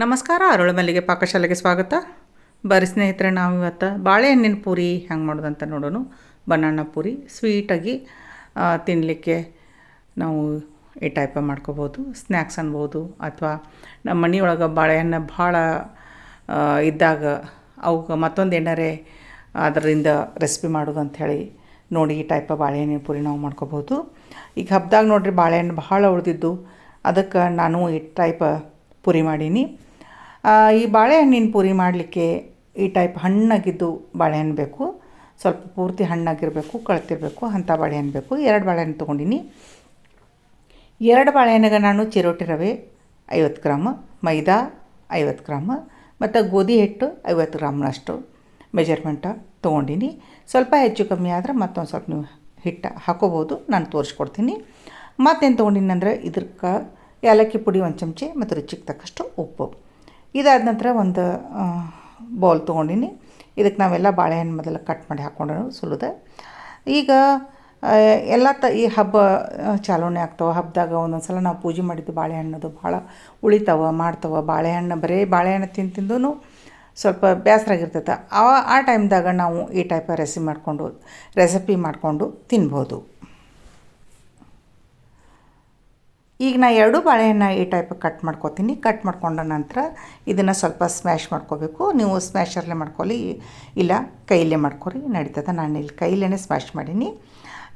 ನಮಸ್ಕಾರ, ಅರುಳ ಮಲ್ಲಿಗೆ ಪಾಕಶಾಲೆಗೆ ಸ್ವಾಗತ. ಬರೀ ಸ್ನೇಹಿತರೆ, ನಾವು ಇವತ್ತು ಬಾಳೆಹಣ್ಣಿನ ಪೂರಿ ಹೆಂಗೆ ಮಾಡೋದಂತ ನೋಡೋಣ. ಬನಾನ ಪೂರಿ ಸ್ವೀಟಾಗಿ ತಿನ್ನಲಿಕ್ಕೆ ನಾವು ಈ ಟೈಪ ಮಾಡ್ಕೋಬೋದು. ಸ್ನ್ಯಾಕ್ಸ್ ಅನ್ಬೋದು, ಅಥವಾ ನಮ್ಮ ಮನೆಯೊಳಗೆ ಬಾಳೆಹಣ್ಣು ಭಾಳ ಇದ್ದಾಗ ಅವಕ್ಕೆ ಮತ್ತೊಂದು ಏನಾರೇ ಅದರಿಂದ ರೆಸಿಪಿ ಮಾಡೋದು ಅಂಥೇಳಿ ನೋಡಿ ಈ ಟೈಪ ಬಾಳೆಹಣ್ಣಿನ ಪೂರಿ ನಾವು ಮಾಡ್ಕೋಬೋದು. ಈಗ ಹಬ್ಬದಾಗ ನೋಡ್ರಿ ಬಾಳೆಹಣ್ಣು ಭಾಳ ಉಳಿದಿದ್ದು. ಅದಕ್ಕೆ ನಾನು ಈ ಟೈಪ ಪುರಿ ಮಾಡೀನಿ. ಈ ಬಾಳೆಹಣ್ಣಿನ ಪೂರಿ ಮಾಡಲಿಕ್ಕೆ ಈ ಟೈಪ್ ಹಣ್ಣಾಗಿದ್ದು ಬಾಳೆಹಣ್ಣು ಬೇಕು. ಸ್ವಲ್ಪ ಪೂರ್ತಿ ಹಣ್ಣಾಗಿರಬೇಕು, ಕಳ್ತಿರಬೇಕು, ಅಂಥ ಬಾಳೆಹಣ್ಣು ಬೇಕು. ಎರಡು ಬಾಳೆಹಣ್ಣು ತೊಗೊಂಡಿನಿ. ಎರಡು ಬಾಳೆಹಣ್ಣಿಗೆ ನಾನು ಚಿರೋಟಿ ರವೆ ಐವತ್ತು ಗ್ರಾಮ್, ಮೈದಾ ಐವತ್ತು ಗ್ರಾಮ್, ಮತ್ತು ಗೋಧಿ ಹಿಟ್ಟು ಐವತ್ತು ಗ್ರಾಮ್ನಷ್ಟು ಮೆಜರ್ಮೆಂಟ ತೊಗೊಂಡಿನಿ. ಸ್ವಲ್ಪ ಹೆಚ್ಚು ಕಮ್ಮಿ ಆದರೆ ಮತ್ತೊಂದು ಸ್ವಲ್ಪ ನೀವು ಹಿಟ್ಟು ಹಾಕೋಬೋದು, ನಾನು ತೋರಿಸ್ಕೊಡ್ತೀನಿ. ಮತ್ತೇನು ತೊಗೊಂಡಿನಿ ಅಂದರೆ ಇದಕ್ಕೆ ಏಲಕ್ಕಿ ಪುಡಿ ಒಂದು ಚಮಚೆ, ಮತ್ತು ರುಚಿಗೆ ತಕ್ಕಷ್ಟು ಉಪ್ಪು. ಇದಾದ ನಂತರ ಒಂದು ಬೌಲ್ ತೊಗೊಂಡಿನಿ. ಇದಕ್ಕೆ ನಾವೆಲ್ಲ ಬಾಳೆಹಣ್ಣು ಮೊದಲು ಕಟ್ ಮಾಡಿ ಹಾಕ್ಕೊಂಡು ಸುಲಿದೆ. ಈಗ ಎಲ್ಲ ತ, ಈ ಹಬ್ಬ ಚಾಲೋಣೆ ಆಗ್ತವೆ. ಹಬ್ಬದಾಗ ಒಂದೊಂದು ಸಲ ನಾವು ಪೂಜೆ ಮಾಡಿದ್ದು ಬಾಳೆಹಣ್ಣದು ಭಾಳ ಉಳಿತಾವ, ಮಾಡ್ತವೆ. ಬಾಳೆಹಣ್ಣು ಬರೀ ಬಾಳೆಹಣ್ಣು ತಿಂದು ತಿಂದು ಸ್ವಲ್ಪ ಬೇಸರ ಆಗಿರ್ತೈತೆ ಆ ಆ ಟೈಮ್ದಾಗ ನಾವು ಈ ಟೈಪ ರೆಸಿಪಿ ಮಾಡಿಕೊಂಡು ರೆಸಿಪಿ ಮಾಡಿಕೊಂಡು ತಿನ್ಬೋದು. ಈಗ ನಾ ಎರಡು ಬಾಳೆಹಣ್ಣು ಈ ಟೈಪ್ ಕಟ್ ಮಾಡ್ಕೊತೀನಿ. ಕಟ್ ಮಾಡ್ಕೊಂಡ ನಂತರ ಇದನ್ನು ಸ್ವಲ್ಪ ಸ್ಮ್ಯಾಶ್ ಮಾಡ್ಕೋಬೇಕು. ನೀವು ಸ್ಮ್ಯಾಶರ್ಲೆ ಮಾಡ್ಕೊಳ್ಳಿ ಇಲ್ಲ ಕೈಯಲ್ಲೇ ಮಾಡ್ಕೊರಿ ನಡೀತದೆ. ನಾನು ಇಲ್ಲಿ ಕೈಲೇ ಸ್ಮ್ಯಾಶ್ ಮಾಡೀನಿ.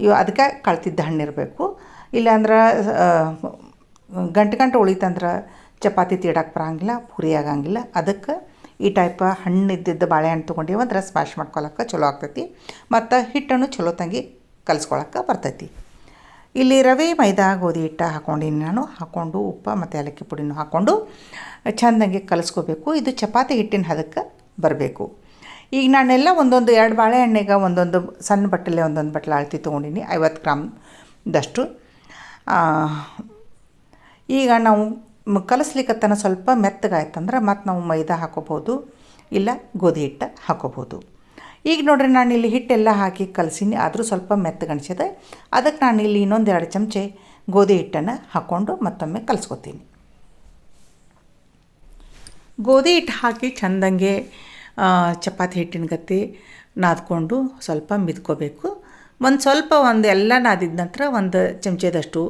ಇವು ಅದಕ್ಕೆ ಕಳ್ತಿದ್ದ ಹಣ್ಣಿರಬೇಕು ಇಲ್ಲಾಂದ್ರೆ ಆ, ಗಂಟು ಗಂಟು ಉಳಿತಂದ್ರೆ ಚಪಾತಿ ತೀಡಕ್ಕೆ ಬರೋಂಗಿಲ್ಲ ಪೂರಿ ಆಗಂಗಿಲ್ಲ. ಅದಕ್ಕೆ ಈ ಟೈಪ್ ಹಣ್ಣು ಇದ್ದಿದ್ದ ಬಾಳೆಹಣ್ಣು ತೊಗೊಂಡಿವಂದ್ರೆ ಸ್ಮ್ಯಾಶ್ ಮಾಡ್ಕೊಳಕ್ಕೆ ಚಲೋ ಆಗ್ತೈತಿ. ಮತ್ತು ಹಿಟ್ಟನ್ನು ಚಲೋ ತಂಗಿ ಕಲಿಸ್ಕೊಳಕ್ಕೆ ಬರ್ತೈತಿ. ಇಲ್ಲಿ ರವೆ ಮೈದಾ ಗೋಧಿ ಹಿಟ್ಟು ಹಾಕ್ಕೊಂಡಿನಿ ನಾನು. ಹಾಕ್ಕೊಂಡು ಉಪ್ಪು ಮತ್ತು ಏಲಕ್ಕಿ ಪುಡಿನೂ ಹಾಕ್ಕೊಂಡು ಚೆಂದಂಗೆ ಕಲಿಸ್ಕೋಬೇಕು. ಇದು ಚಪಾತಿ ಹಿಟ್ಟಿನ ಹದಕ್ಕೆ ಬರಬೇಕು. ಈಗ ನಾನೆಲ್ಲ ಒಂದೊಂದು ಎರಡು ಬಾಳೆಹಣ್ಣಿಗೆ ಒಂದೊಂದು ಸಣ್ಣ ಬಟ್ಟಲೆ ಒಂದೊಂದು ಬಟ್ಟಲೆ ಅಳತಿ ತೊಗೊಂಡಿನಿ, ಐವತ್ತು ಗ್ರಾಮ್ದಷ್ಟು ಈಗ ನಾವು ಕಲಸ್ಲಿಕ್ಕತ್ತನ ಸ್ವಲ್ಪ ಮೆತ್ತಗಾಯ್ತಂದ್ರೆ ಮತ್ತು ನಾವು ಮೈದಾ ಹಾಕೋಬೋದು ಇಲ್ಲ ಗೋಧಿ ಹಿಟ್ಟು ಹಾಕೋಬೋದು ಈಗ ನೋಡ್ರಿ ನಾನು ಇಲ್ಲಿ ಹಿಟ್ಟೆಲ್ಲ ಹಾಕಿ ಕಲಸೀನಿ. ಆದರೂ ಸ್ವಲ್ಪ ಮೆತ್ತಗಣಿಸಿದೆ ಅದಕ್ಕೆ ನಾನು ಇಲ್ಲಿ ಇನ್ನೊಂದು ಎರಡು ಚಮಚೆ ಗೋಧಿ ಹಿಟ್ಟನ್ನು ಹಾಕ್ಕೊಂಡು ಮತ್ತೊಮ್ಮೆ ಕಲಿಸ್ಕೊತೀನಿ. ಗೋಧಿ ಹಿಟ್ಟು ಹಾಕಿ ಚೆಂದಂಗೆ ಚಪಾತಿ ಹಿಟ್ಟಿನ ಗತಿ ನಾದ್ಕೊಂಡು ಸ್ವಲ್ಪ ಮಿದ್ಕೋಬೇಕು. ಒಂದು ಸ್ವಲ್ಪ ಒಂದು ಎಲ್ಲ ನಾದಿದ ನಂತರ ಒಂದು ಚಮಚದಷ್ಟು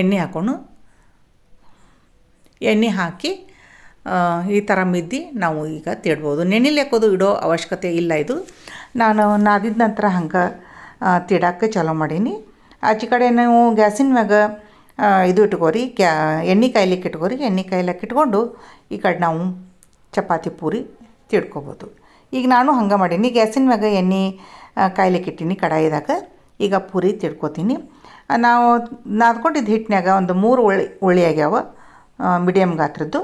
ಎಣ್ಣೆ ಹಾಕ್ಕೊಂಡು ಎಣ್ಣೆ ಹಾಕಿ ಈ ಥರ ಮಿದ್ದಿ ನಾವು ಈಗ ತಿಡ್ಬೋದು. ನೆನಿಲೆಕ್ಕೋದು ಇಡೋ ಅವಶ್ಯಕತೆ ಇಲ್ಲ ಇದು. ನಾನು ನಾದಿದ ನಂತರ ಹಂಗೆ ತಿಡಕ್ಕೆ ಚಾಲೂ ಮಾಡೀನಿ. ಆಚೆ ಕಡೆ ನಾವು ಗ್ಯಾಸಿನ ಮ್ಯಾಗ ಇದು ಇಟ್ಕೋರಿ, ಕ್ಯಾ, ಎಣ್ಣೆ ಕಾಯ್ಲಿಕ್ಕೆ ಇಟ್ಕೋರಿ, ಎಣ್ಣೆ ಕಾಯ್ಲಿಕ್ಕೆ ಇಟ್ಕೊಂಡು ಈ ಕಡೆ ನಾವು ಚಪಾತಿ ಪೂರಿ ತಿಡ್ಕೋಬೋದು. ಈಗ ನಾನು ಹಂಗೆ ಮಾಡೀನಿ. ಗ್ಯಾಸಿನ ಮ್ಯಾಗ ಎಣ್ಣೆ ಕಾಯ್ಲಿಕ್ಕೆ ಇಟ್ಟೀನಿ ಕಡಾಯಿದಾಗ. ಈಗ ಪೂರಿ ತಿಡ್ಕೋತೀನಿ. ನಾವು ನಾದ್ಕೊಂಡಿದ್ದು ಹಿಟ್ಟಿನಾಗ ಒಂದು ಮೂರು ಉಳ್ಳಿ ಉಳ್ಳಿ ಆಗ್ಯಾವ ಮೀಡಿಯಮ್ ಗಾತ್ರದ್ದು.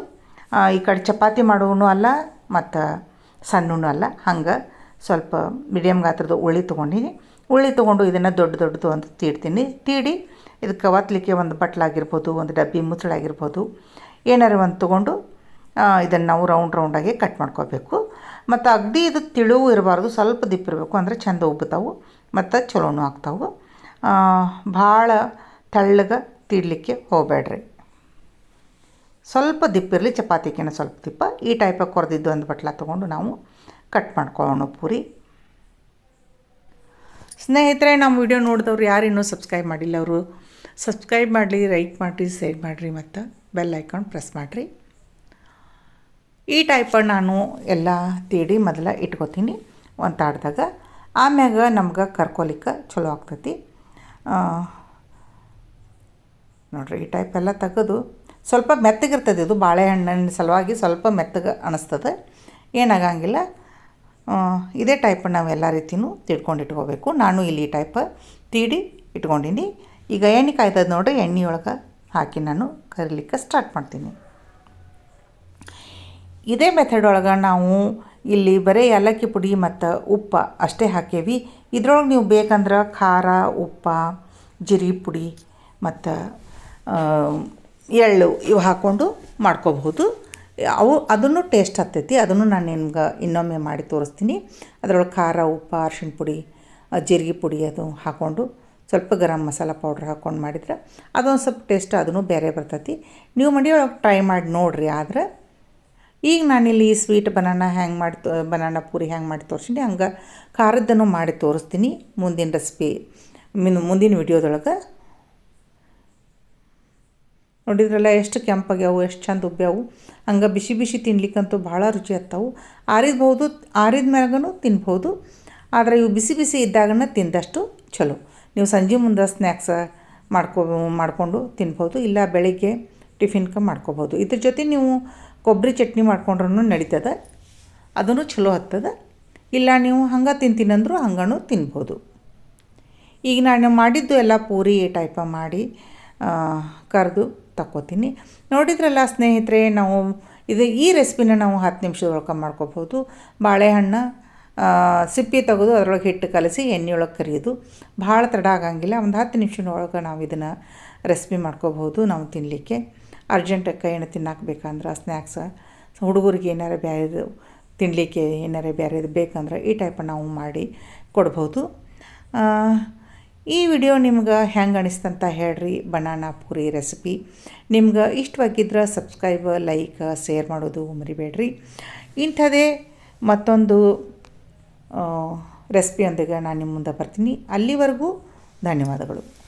ಈ ಕಡೆ ಚಪಾತಿ ಮಾಡೋನು ಅಲ್ಲ, ಮತ್ತು ಸಣ್ಣನು ಅಲ್ಲ. ಹಂಗೆ ಸ್ವಲ್ಪ ಮೀಡಿಯಮ್ ಗಾತ್ರದ ಉಳ್ಳಿ ತೊಗೊಂಡಿನಿ. ಉಳ್ಳಿ ತೊಗೊಂಡು ಇದನ್ನು ದೊಡ್ಡ ದೊಡ್ಡದು ಅಂತ ತೀಡ್ತೀನಿ. ತೀಡಿ ಇದಕ್ಕೆ ಒತ್ತಲಿಕ್ಕೆ ಒಂದು ಬಟ್ಲಾಗಿರ್ಬೋದು ಒಂದು ಡಬ್ಬಿ ಮುಚ್ಚಳಾಗಿರ್ಬೋದು ಏನಾರು ಒಂದು ತೊಗೊಂಡು ಇದನ್ನು ನಾವು ರೌಂಡ್ ರೌಂಡಾಗಿ ಕಟ್ ಮಾಡ್ಕೋಬೇಕು. ಮತ್ತು ಅಗದಿ ಇದು ತಿಳುವು ಇರಬಾರ್ದು, ಸ್ವಲ್ಪ ದಿಪ್ಪಿರಬೇಕು ಅಂದರೆ ಚಂದ ಉಬ್ಬುತ್ತಾವು ಮತ್ತು ಚಲೋನು ಆಗ್ತಾವು. ಭಾಳ ತೆಳ್ಳಗೆ ತೀಡಲಿಕ್ಕೆ ಹೋಗಬೇಡ್ರಿ. ಸ್ವಲ್ಪ ದಿಪ್ಪಿರಲಿ ಚಪಾತಿಗಿನ ಸ್ವಲ್ಪ ದಿಪ್ಪ. ಈ ಟೈಪಾಗಿ ಕೊರೆದಿದ್ದು ಒಂದು ಬಟ್ಲ ತೊಗೊಂಡು ನಾವು ಕಟ್ ಮಾಡ್ಕೊಳ್ಳೋಣ ಪೂರಿ. ಸ್ನೇಹಿತರೆ ನಮ್ಮ ವಿಡಿಯೋ ನೋಡಿದವ್ರು ಯಾರು ಇನ್ನೂ ಸಬ್ಸ್ಕ್ರೈಬ್ ಮಾಡಿಲ್ಲ ಅವರು ಸಬ್ಸ್ಕ್ರೈಬ್ ಮಾಡಲಿ ಲೈಕ್ ಮಾಡಿರಿ ಶೇರ್ ಮಾಡಿರಿ ಮತ್ತು ಬೆಲ್ ಐಕಾನ್ ಪ್ರೆಸ್ ಮಾಡಿರಿ. ಈ ಟೈಪ ನಾನು ಎಲ್ಲ ತೀಡಿ ಮೊದಲ ಇಟ್ಕೋತೀನಿ ಒಂದು ತಾಡ್ದಾಗ ಆಮ್ಯಾಗ ನಮ್ಗೆ ಕರ್ಕೊಲಿಕ್ಕೆ ಚಲೋ ಆಗ್ತೈತಿ. ನೋಡ್ರಿ, ಈ ಟೈಪ್ ಎಲ್ಲ ತೆಗೆದು ಸ್ವಲ್ಪ ಮೆತ್ತಗಿರ್ತದೆ ಇದು ಬಾಳೆಹಣ್ಣಿನ ಸಲುವಾಗಿ ಸ್ವಲ್ಪ ಮೆತ್ತಗೆ ಅನಿಸ್ತದೆ. ಏನಾಗಂಗಿಲ್ಲ. ಇದೇ ಟೈಪ್ ನಾವು ಎಲ್ಲ ರೀತಿಯೂ ತಿಳ್ಕೊಂಡು ಇಟ್ಕೋಬೇಕು. ನಾನು ಇಲ್ಲಿ ಈ ಟೈಪ್ ತೀಡಿ ಇಟ್ಕೊಂಡಿನಿ. ಈಗ ಎಣ್ಣೆ ಕಾಯ್ತದ ನೋಡ್ರಿ, ಎಣ್ಣೆಯೊಳಗೆ ಹಾಕಿ ನಾನು ಕರಿಲಿಕ್ಕೆ ಸ್ಟಾರ್ಟ್ ಮಾಡ್ತೀನಿ. ಇದೇ ಮೆಥಡ್ ಒಳಗೆ ನಾವು ಇಲ್ಲಿ ಬರೀ ಏಲಕ್ಕಿ ಪುಡಿ ಮತ್ತು ಉಪ್ಪು ಅಷ್ಟೇ ಹಾಕೇವಿ. ಇದ್ರೊಳಗೆ ನೀವು ಬೇಕಂದ್ರೆ ಖಾರ, ಉಪ್ಪು ಜೀರಿಗೆ ಪುಡಿ ಮತ್ತು ಎಳ್ಳು ಇವು ಹಾಕ್ಕೊಂಡು ಮಾಡ್ಕೋಬಹುದು. ಅವು ಅದನ್ನು ಟೇಸ್ಟ್ ಹತ್ತೈತಿ ಅದನ್ನು ನಾನು ನಿಮ್ಗೆ ಇನ್ನೊಮ್ಮೆ ಮಾಡಿ ತೋರಿಸ್ತೀನಿ. ಅದರೊಳಗೆ ಖಾರ, ಉಪ್ಪು, ಅರ್ಶಿಣ ಪುಡಿ ಜೀರಿಗೆ ಪುಡಿ ಅದು ಹಾಕ್ಕೊಂಡು ಸ್ವಲ್ಪ ಗರಂ ಮಸಾಲ ಪೌಡ್ರ್ ಹಾಕ್ಕೊಂಡು ಮಾಡಿದ್ರೆ ಅದೊಂದು ಸ್ವಲ್ಪ ಟೇಸ್ಟ್ ಅದನ್ನು ಬೇರೆ ಬರ್ತೈತಿ. ನೀವು ಮನೆಯೊಳಗೆ ಟ್ರೈ ಮಾಡಿ ನೋಡಿರಿ ಆದ್ರೆ ಈಗ ನಾನಿಲ್ಲಿ ಸ್ವೀಟ್ ಬನಾನ ಹ್ಯಾಂಗೆ ಮಾಡಿ ತೋ, ಬನಾನ ಪೂರಿ ಹ್ಯಾಂಗೆ ಮಾಡಿ ತೋರಿಸಿನಿ. ಹಂಗೆ ಖಾರದ್ದನ್ನು ಮಾಡಿ ತೋರಿಸ್ತೀನಿ ಮುಂದಿನ ರೆಸಿಪಿ ಮುಂದಿನ ವಿಡಿಯೋದೊಳಗೆ ನೋಡಿದ್ರಲ್ಲ ಎಷ್ಟು ಕೆಂಪಾಗ್ಯಾವು, ಎಷ್ಟು ಚಂದ ಉಬ್ಬ್ಯಾವು. ಹಂಗೆ ಬಿಸಿ ಬಿಸಿ ತಿನ್ಲಿಕ್ಕಂತೂ ಭಾಳ ರುಚಿ ಹತ್ತವು ಆರಿದ್ಬೋದು ಆರಿದ ಮ್ಯಾಗೂ ತಿನ್ಬೋದು ಆದರೆ ಇವು ಬಿಸಿ ಬಿಸಿ ಇದ್ದಾಗನ ತಿಂದಷ್ಟು ಚಲೋ. ನೀವು ಸಂಜೆ ಮುಂದೆ ಸ್ನ್ಯಾಕ್ಸ ಮಾಡ್ಕೊ, ಮಾಡಿಕೊಂಡು ತಿನ್ಬೋದು ಇಲ್ಲ ಬೆಳಿಗ್ಗೆ ಟಿಫಿನ್ಕ ಮಾಡ್ಕೋಬೋದು ಇದ್ರ ಜೊತೆ ನೀವು ಕೊಬ್ಬರಿ ಚಟ್ನಿ ಮಾಡ್ಕೊಂಡ್ರೂ ನಡೀತದೆ. ಅದನ್ನು ಚಲೋ ಹತ್ತದ ಇಲ್ಲ ನೀವು ಹಂಗೆ ತಿಂತೀನಂದ್ರೂ ಹಂಗೂ ತಿನ್ಬೋದು ಈಗ ನಾನು ಮಾಡಿದ್ದು ಎಲ್ಲ ಪೂರಿ ಟೈಪ ಮಾಡಿ ಕರೆದು ತಕ್ಕೋತೀನಿ. ನೋಡಿದ್ರಲ್ಲ ಸ್ನೇಹಿತರೆ, ನಾವು ಇದು ಈ ರೆಸಿಪಿನ ನಾವು ಹತ್ತು ನಿಮಿಷದೊಳಗೆ ಮಾಡ್ಕೋಬೋದು. ಬಾಳೆಹಣ್ಣು ಸಿಪ್ಪಿ ತೆಗೆದು ಅದರೊಳಗೆ ಹಿಟ್ಟು ಕಲಸಿ ಎಣ್ಣೆಯೊಳಗೆ ಕರಿಯೋದು. ಭಾಳ ತಡ ಆಗಂಗಿಲ್ಲ. ಒಂದು ಹತ್ತು ನಿಮಿಷದೊಳಗೆ ನಾವು ಇದನ್ನು ರೆಸಿಪಿ ಮಾಡ್ಕೋಬೋದು ನಾವು ತಿನ್ನಲಿಕ್ಕೆ ಅರ್ಜೆಂಟಕ್ಕೆ ಏನು ತಿನ್ನಕ್ಕೆ ಸ್ನ್ಯಾಕ್ಸ್, ಹುಡುಗರಿಗೆ ಏನಾರು ಬೇರೆ ತಿನ್ನಲಿಕ್ಕೆ ಏನಾರು ಬೇರೆದು ಬೇಕಂದ್ರೆ ಈ ಟೈಪ್ ನಾವು ಮಾಡಿ ಕೊಡ್ಬೋದು. ಈ ವಿಡಿಯೋ ನಿಮ್ಗೆ ಹೆಂಗೆ ಅನಿಸ್ತಂತ ಹೇಳ್ರಿ. Banana puri recipe. ನಿಮ್ಗೆ ಇಷ್ಟವಾಗಿದ್ರೆ ಸಬ್ಸ್ಕ್ರೈಬ್, ಲೈಕ್, ಶೇರ್ ಮಾಡೋದು ಮರಿಬೇಡ್ರಿ. ಇಂಥದೇ ಮತ್ತೊಂದು ರೆಸಿಪಿಯೊಂದಿಗೆ ನಾನು ನಿಮ್ಮ ಮುಂದೆ ಬರ್ತೀನಿ. ಅಲ್ಲಿವರೆಗೂ ಧನ್ಯವಾದಗಳು.